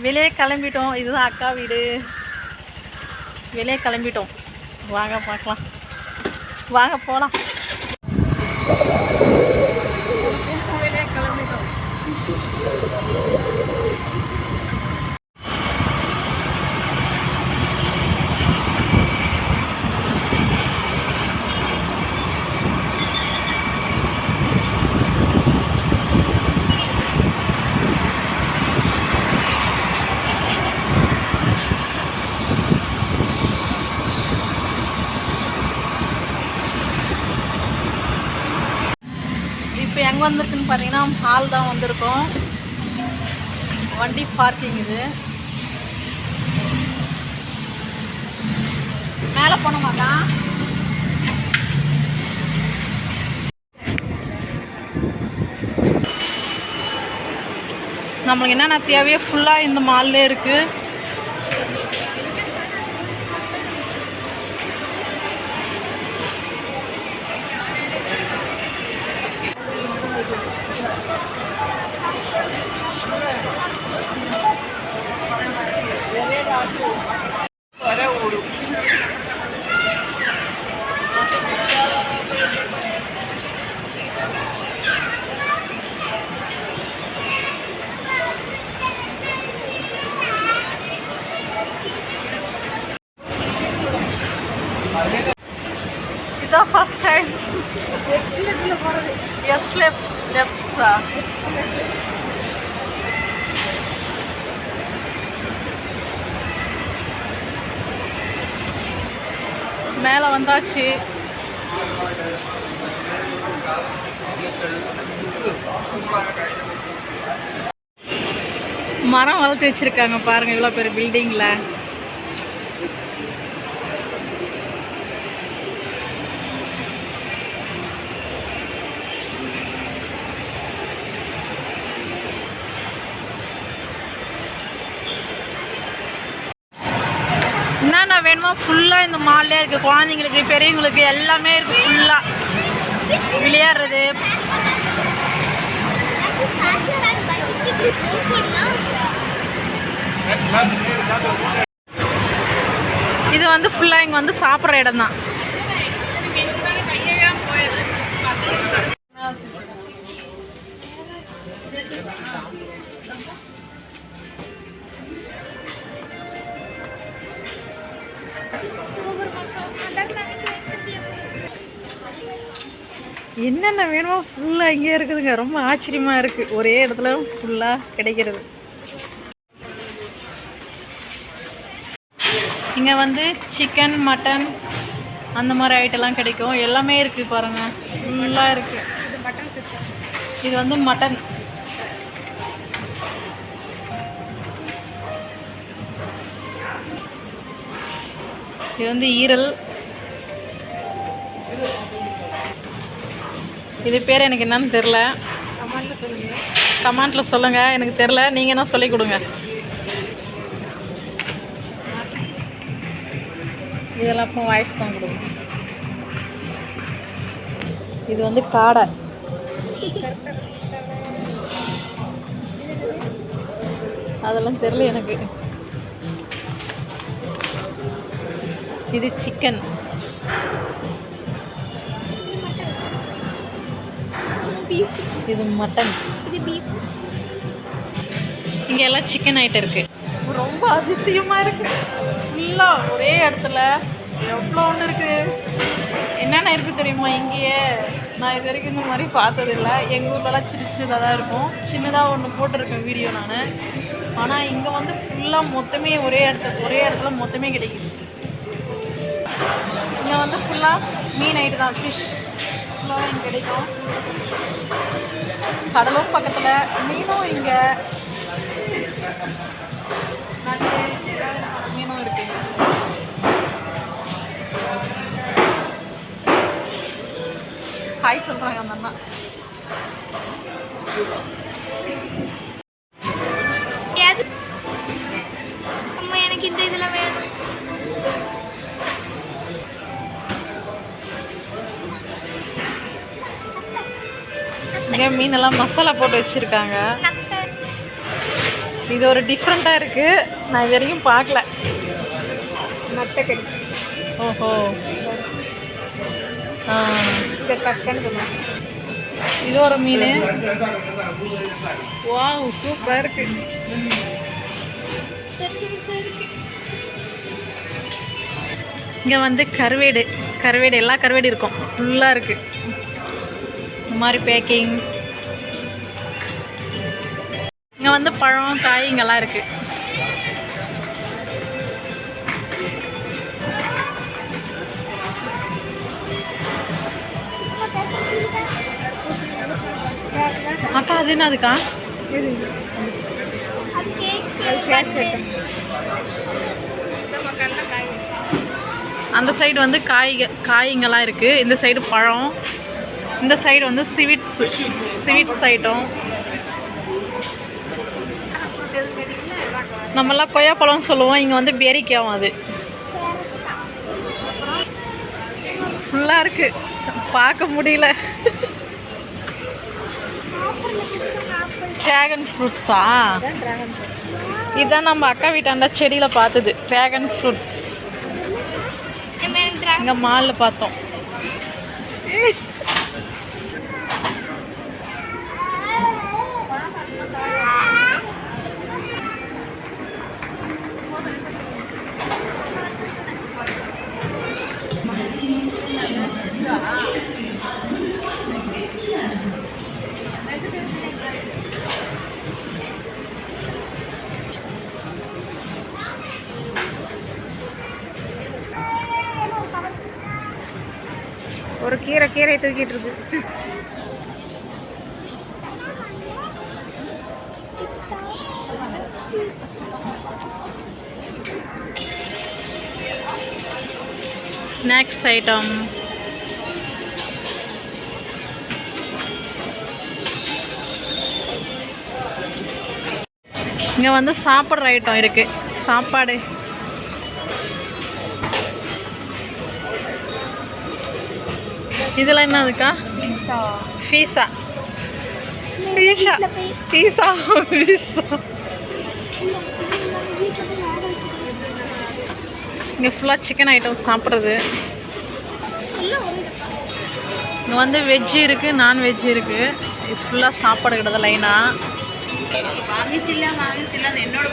வெளியே கிளம்பிட்டோம். இதுதான் அக்கா வீடு. வெளியே கிளம்பிட்டோம். வாங்க பார்க்கலாம். வாங்க போகலாம் வெளியே கிளம்பிட்டோம் இப்போ பார்க்கிங் பார்த்தீங்கன்னா ஹால் தான் வந்திருக்கோம். வண்டி பார்க்கிங் இது. மேலே போனோமாக்கா நம்மளுக்கு என்னென்ன தேவையோ ஃபுல்லாக இந்த மால்லே இருக்குது last time yes left sir மேலே வந்தாச்சு. மரம் வளர்த்து வச்சிருக்காங்க பாருங்க இவ்வளோ பெரிய பில்டிங்கில் என்னென்ன வேணுமோ ஃபுல்லாக இந்த மால்லே இருக்குது குழந்தைங்களுக்கு பெரியவங்களுக்கு எல்லாமே இருக்குது ஃபுல்லாக விளையாடுறது. இது வந்து ஃபுல்லாக இங்கே வந்து சாப்பிட்ற இடம் தான் என்னென்ன வேணுமோ ஃபுல்லாக இங்கே இருக்குதுங்க. ரொம்ப ஆச்சரியமாக இருக்குது ஒரே இடத்துல ஃபுல்லாக கிடைக்கிறது. இங்கே வந்து சிக்கன் மட்டன் அந்த மாதிரி ஐட்டம்லாம் கிடைக்கும். எல்லாமே இருக்குது பாருங்கள் ஃபுல்லாக இருக்குது இது வந்து மட்டன் இது வந்து ஈரல். இது பேர் எனக்கு என்னன்னு தெரில கமெண்ட்டில் சொல்லுங்கள் எனக்கு தெரில நீங்கள் என்ன சொல்லி கொடுங்க. இதெல்லாம் இப்போ வாய்ஸ் தான் கொடுங்க. இது வந்து காடை. அதெல்லாம் தெரில எனக்கு. இது சிக்கன் இது மட்டன். இது பீஃப். இங்கே எல்லாம் சிக்கன் ஐட்டம் இருக்குது ரொம்ப அதிசயமாக இருக்குது ஃபுல்லாக ஒரே இடத்துல. எவ்வளோ ஒன்று இருக்குது என்னென்ன இருக்குது தெரியுமா இங்கேயே? நான் இது வரைக்கும் இந்த மாதிரி பார்த்ததில்ல. எங்கள் ஊர்லலாம் சின்ன சின்னதாக தான் இருக்கும். சின்னதாக ஒன்று போட்டிருக்கேன் வீடியோ நான். ஆனால் இங்கே வந்து ஃபுல்லாக மொத்தமே ஒரே இடத்துல ஒரே இடத்துல மொத்தமே கிடைக்குது. இங்கே வந்து ஃபுல்லாக மீன் ஐட்டு தான் ஃபிஷ் ஃபுல்லாக இங்கே கிடைக்கும். கடலூர் பக்கத்தில் மீனும் இங்கே. மீனும் இருக்கு. ஹாய் சொல்கிறாங்க அந்த அண்ணா. இங்கே மீனெல்லாம் மசாலா போட்டு வச்சுருக்காங்க. இது ஒரு டிஃப்ரெண்ட்டாக இருக்குது நான் இது வரைக்கும் பார்க்கல. நத்தக்கறி ஓஹோ. கக்கன்னு சொல்லுவாங்க இது ஒரு மீன். வாவ் சூப்பராக இருக்கு. இங்கே வந்து கருவேடு. கருவேடு எல்லா கருவேடு இருக்கும். ஃபுல்லாக இருக்குது இந்த மாதிரி பேக்கிங். இங்கே வந்து பழம் காய் இங்கெல்லாம் இருக்குது அக்கா அது என்னதுக்கா அதுக்கா? அந்த சைடு வந்து காய்க காய்ங்கெல்லாம் இருக்குது இந்த சைடு பழம். இந்த சைடு வந்து ஸ்வீட்ஸ் ஸ்வீட்ஸ் ஐட்டம் நம்மலாம் கொய்யாப்பழம் சொல்லுவோம் இங்கே வந்து பேரிக்காவும் அது. ஃபுல்லாக இருக்குது பார்க்க முடியல. ட்ராகன் ஃப்ரூட்ஸா இதுதான் நம்ம அக்கா வீட்டாண்ட செடியில் பார்த்தது ட்ராகன் ஃப்ரூட்ஸ் இங்கே மாலில் பார்த்தோம். கீரை தூக்கிட்டு இருக்கு. ஸ்நாக்ஸ் ஐட்டம் இங்கே வந்து சாப்பிட்ற ஐட்டம் இருக்குது சாப்பாடு. இதெல்லாம் என்னதுக்கா ஃபீஸா ஃபீஷா பீஸா. ஃபீஸா இங்கே ஃபுல்லாக சிக்கன் ஐட்டம் சாப்பிட்றது. இங்கே வந்து வெஜ்ஜு இருக்குது நான்வெஜ் இருக்குது இது ஃபுல்லாக சாப்பாடு கிட்டது லைனாக என்னோட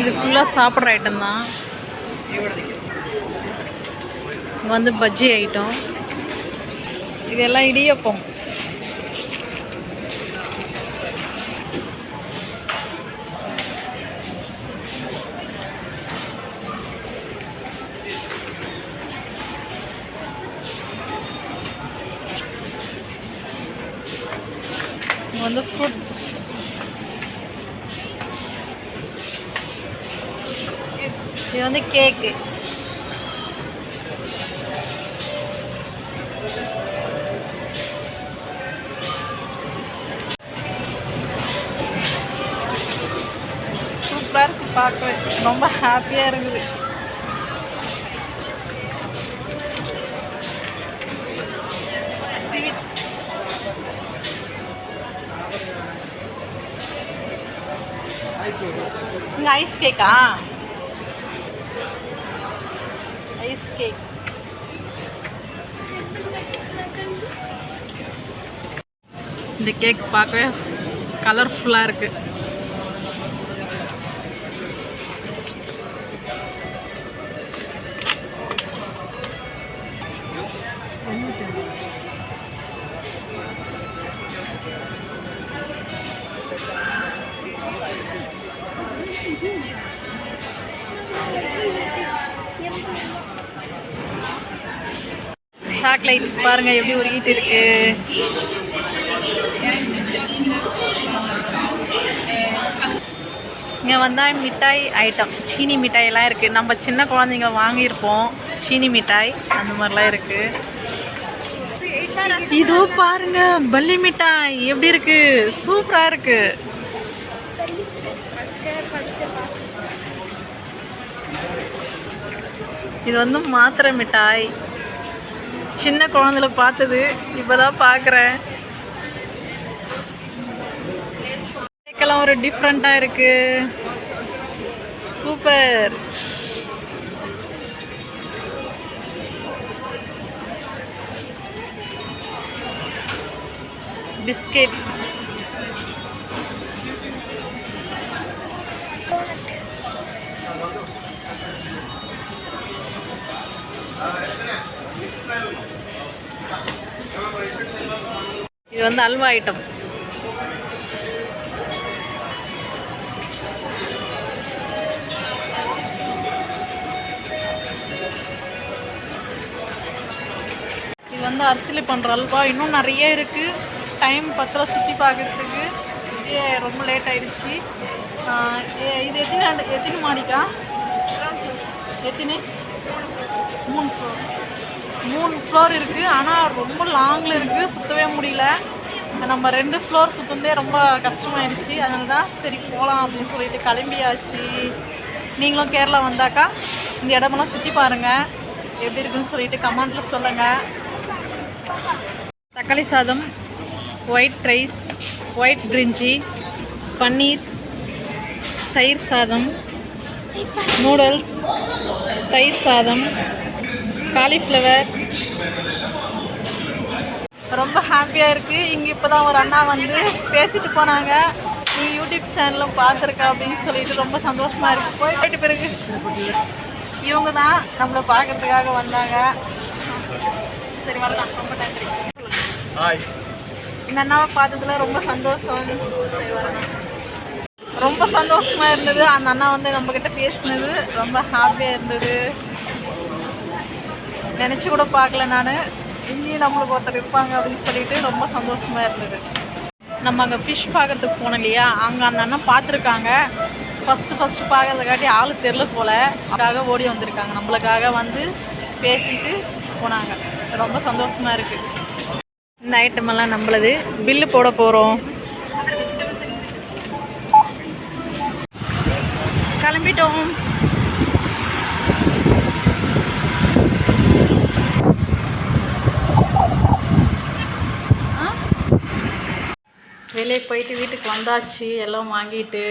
இது ஃபுல்லாக சாப்பிட்ற ஐட்டம் தான். இங்கே வந்து பஜ்ஜி ஐட்டம். இதெல்லாம் இடியப்பம். வந்து ஃப்ரூட்ஸ் இது வந்து கேக்கு. சூப்பராக இருக்கு பார்க்கவே ரொம்ப ஹாப்பியாக இருக்குது இங்கே ஐஸ் கேக்கா இந்த கேக் பார்க்கவே கலர்ஃபுல்லாக இருக்குது சாக்லேட் பாருங்க எப்படி ஒரு ஈட்டு இருக்கு. இங்கே வந்தால் மிட்டாய் ஐட்டம் சீனி மிட்டாயெல்லாம் இருக்குது நம்ம சின்ன குழந்தைங்க வாங்கியிருப்போம். சீனி மிட்டாய் அந்த மாதிரிலாம் இருக்குது இதோ பாருங்க பல்லி மிட்டாய். எப்படி இருக்கு? சூப்பராக இருக்கு. இது வந்து மாத்திரை மிட்டாய். சின்ன குழந்தைல பார்த்தது. இப்போ தான் பார்க்குறேன் ஒரு டிஃப்ரெண்ட்டாக இருக்கு. சூப்பர் பிஸ்கெட் இது வந்து அல்வா ஐட்டம் அரிசியில் பண்ணுற அல்வா இன்னும் நிறைய இருக்குது டைம் பத்தில் சுற்றி பார்க்குறதுக்கு ஏ ரொம்ப லேட் ஆயிடுச்சு. ஏ- இது எத்தனை எத்தனை மாடிக்கா எத்தனை? மூணு ஃப்ளோர் மூணு ஃப்ளோர் இருக்குது ஆனால் ரொம்ப லாங்கில் இருக்குது சுற்றவே முடியல. நம்ம ரெண்டு ஃப்ளோர் சுற்றுந்தே ரொம்ப கஷ்டமாயிருச்சு அதனால தான் சரி போகலாம் அப்படின்னு சொல்லிட்டு கிளம்பியாச்சு. நீங்களும் கேரளா வந்தாக்கா இந்த இடமெல்லாம் சுற்றி பாருங்கள் எப்படி இருக்குன்னு சொல்லிட்டு கமெண்ட்டில் சொல்லுங்கள் தக்காளி சாதம் ஒயிட் ரைஸ் ஒயிட் பிரிஞ்சி பன்னீர் தயிர் சாதம் நூடுல்ஸ் தயிர் சாதம் காலிஃப்ளவர் ரொம்ப ஹாப்பியாக இருக்குது இங்கே இப்போ தான் ஒரு அண்ணா வந்து பேசிட்டு போனாங்க. நீ யூடியூப் சேனலும் பார்த்துருக்க அப்படின்னு சொல்லிட்டு ரொம்ப சந்தோஷமாக இருக்குது போயிட்டு பிறகு இவங்க தான் நம்மளை பார்க்கறதுக்காக வந்தாங்க. சரி வரலாம் ரொம்ப நன்றி. ஹாய் இந்த அண்ணாவை பார்த்ததுல ரொம்ப சந்தோஷம். சரி வரலாம் ரொம்ப சந்தோஷமா இருந்தது. அந்த அண்ணா வந்து நம்ம கிட்ட பேசினது. ரொம்ப ஹாப்பியாக இருந்தது. நினச்சி கூட பார்க்கல நான். இங்கேயும் நம்மளுக்கு ஒருத்தர் இருப்பாங்க அப்படின்னு சொல்லிட்டு ரொம்ப சந்தோஷமா இருந்தது. நம்ம அங்கே ஃபிஷ் பார்க்கறதுக்கு போனோம் இல்லையா? அங்கே அந்த அண்ணன் பார்த்துருக்காங்க. ஃபஸ்ட்டு ஃபஸ்ட்டு பார்க்கறதுக்காட்டி ஆள் தெரில போல். அதுக்காக ஓடி வந்திருக்காங்க. நம்மளுக்காக வந்து பேசிட்டு போனாங்க. ரொம்ப சந்தோஷமா இருக்குது இந்த ஐட்டம் எல்லாம் நம்மளது. பில்லு போட போகிறோம் கிளம்பிட்டோம். ஆ? வெளியே போயிட்டு வீட்டுக்கு வந்தாச்சு. எல்லாம் வாங்கிட்டு.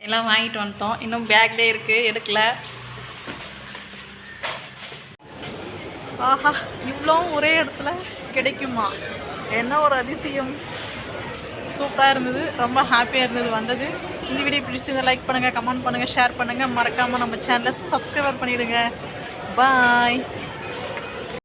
எல்லாம் வாங்கிட்டு வந்துட்டோம். இன்னும் பேக்லேயே இருக்குது எடுக்கல. ஆஹா இவ்வளோ ஒரே இடத்துல கிடைக்குமா? என்ன ஒரு அதிசயம். சூப்பராக இருந்தது ரொம்ப ஹாப்பியாக இருந்தது வந்தது. இந்த வீடியோ பிடிச்சதை லைக் பண்ணுங்கள் கமெண்ட் பண்ணுங்கள் ஷேர் பண்ணுங்கள் மறக்காமல் நம்ம சேனலை சப்ஸ்கிரைபர் பண்ணிவிடுங்க பாய்